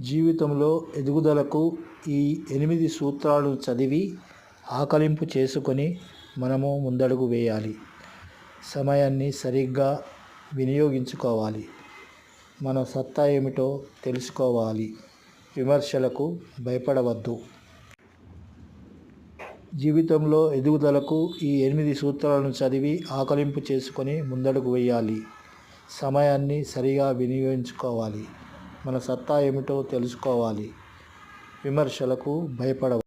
జీవితంలో ఎదుగుదలకు ఈ ఎనిమిది సూత్రాలు చదివి ఆకలింపు చేసుకొని మనము ముందడుగు వేయాలి. సమయాన్ని సరిగ్గా వినియోగించుకోవాలి. మన సత్తా ఏమిటో తెలుసుకోవాలి. విమర్శలకు భయపడవద్దు. జీవితంలో ఎదుగుదలకు ఈ ఎనిమిది సూత్రాలను చదివి ఆకలింపు చేసుకొని ముందడుగు వేయాలి. సమయాన్ని సరిగా వినియోగించుకోవాలి. మన సత్తా ఏమిటో తెలుసుకోవాలి. విమర్శలకు భయపడవ